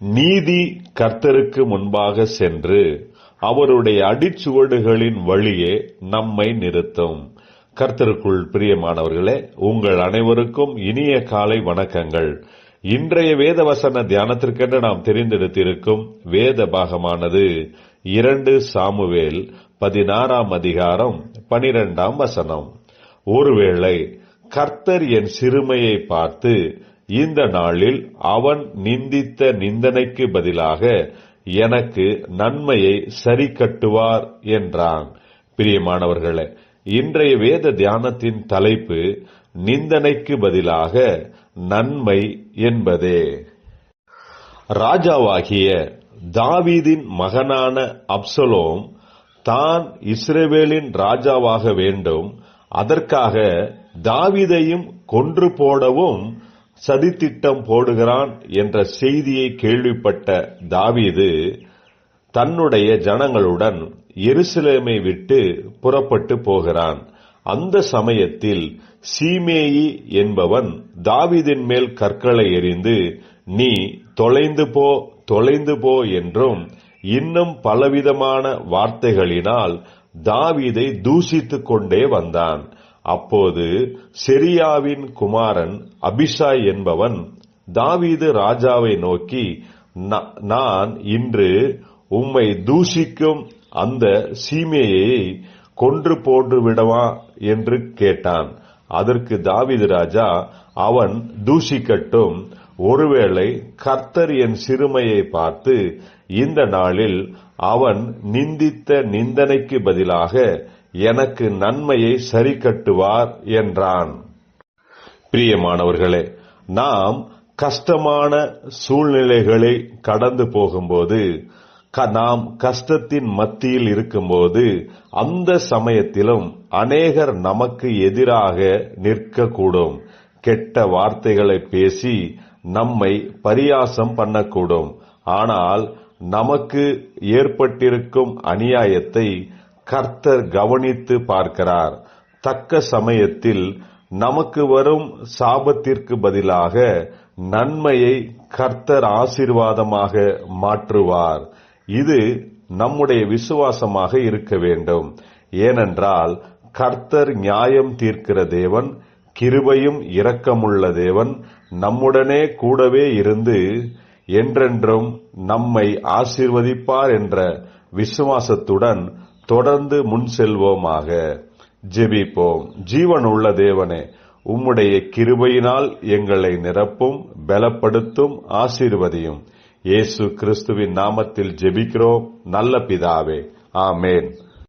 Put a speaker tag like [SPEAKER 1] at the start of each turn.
[SPEAKER 1] நீதி கர்த்தருக்கு முன்பாக சென்று அவருடைய அடிச்சுவடுகளின் வழியே நம்மை நிறுத்தும். கர்த்தருக்குள் பிரியமானவர்களே உங்கள் அனைவருக்கும் இனிய காலை வணக்கங்கள். இன்றைய வேத வசன தியானத்திற்கென்று நாம் தெரிந்தெடுத்திருக்கும் வேத பாகமானது இரண்டு சாமுவேல் பதினாறாம் அதிகாரம் பனிரெண்டாம் வசனம். ஒருவேளை கர்த்தர் என் சிறுமையை பார்த்து இந்த நாளில் அவன் நிந்தித்த நிந்தனைக்கு பதிலாக எனக்கு நன்மையை சரி கட்டுவார் என்றான். பிரியமானவர்களே இன்றைய வேத தியானத்தின் தலைப்பு நிந்தனைக்கு பதிலாக நன்மை என்பதே. ராஜாவாகிய தாவீதின் மகனான அப்சலோம் தான் இஸ்ரேவேலின் ராஜாவாக வேண்டும் அதற்காக தாவிதையும் கொன்று போடவும் சதித்திட்டம் போடுகிறான் என்ற செய்தியை கேள்விப்பட்ட தாவீது தன்னுடைய ஜனங்களுடன் எருசலேமை விட்டு புறப்பட்டு போகிறான். அந்த சமயத்தில் சீமேயி என்பவன் தாவிதின் மேல் கற்களை எறிந்து நீ தொலைந்து போ தொலைந்து போ என்றும் இன்னும் பலவிதமான வார்த்தைகளினால் தாவீதை தூசித்துக் கொண்டே வந்தான். அப்போது செரியாவின் குமாரன் அபிஷாய் என்பவன் தாவீது ராஜாவை நோக்கி நான் இன்று உம்மை தூஷிக்கும் அந்த சீமையை கொன்று போன்று விடவா என்று கேட்டான். அதற்கு தாவீது ராஜா அவன் தூஷிக்கட்டும். ஒருவேளை கர்த்தர் என் சிறுமையை பார்த்து இந்த நாளில் அவன் நிந்தித்த நிந்தனைக்கு பதிலாக எனக்கு நன்மையை சரி கட்டுவார் என்றான். பிரியமானவர்களே நாம் கஷ்டமான சூழ்நிலைகளை கடந்து போகும்போது நாம் கஷ்டத்தின் மத்தியில் இருக்கும்போது அந்த சமயத்திலும் அநேகர் நமக்கு எதிராக நிற்கக்கூடும். கெட்ட வார்த்தைகளை பேசி நம்மை பரியாசம் பண்ணக்கூடும். ஆனால் நமக்கு ஏற்பட்டிருக்கும் அநியாயத்தை கர்த்தர் கவனித்து பார்க்கிறார். தக்க சமயத்தில் நமக்கு வரும் சாபத்திற்கு பதிலாக நன்மையை கர்த்தர் ஆசீர்வாதமாக மாற்றுவார். இது நம்முடைய விசுவாசமாக இருக்க வேண்டும். ஏனென்றால் கர்த்தர் நியாயம் தீர்க்கிற தேவன் கிருபையும் இரக்கமுள்ள தேவன் நம்முடனே கூடவே இருந்து என்றென்றும் நம்மை ஆசீர்வதிப்பார் என்ற விசுவாசத்துடன் தொடர்ந்து முன் செல்வோமாக ஜெபிப்போம். ஜீவன் உள்ள தேவனே உம்முடைய கிருபையினால் எங்களை நிரப்பும் பலப்படுத்தும் ஆசீர்வதியும். இயேசு கிறிஸ்துவின் நாமத்தில் ஜெபிக்கிறோம். நல்ல பிதாவே. ஆமேன்.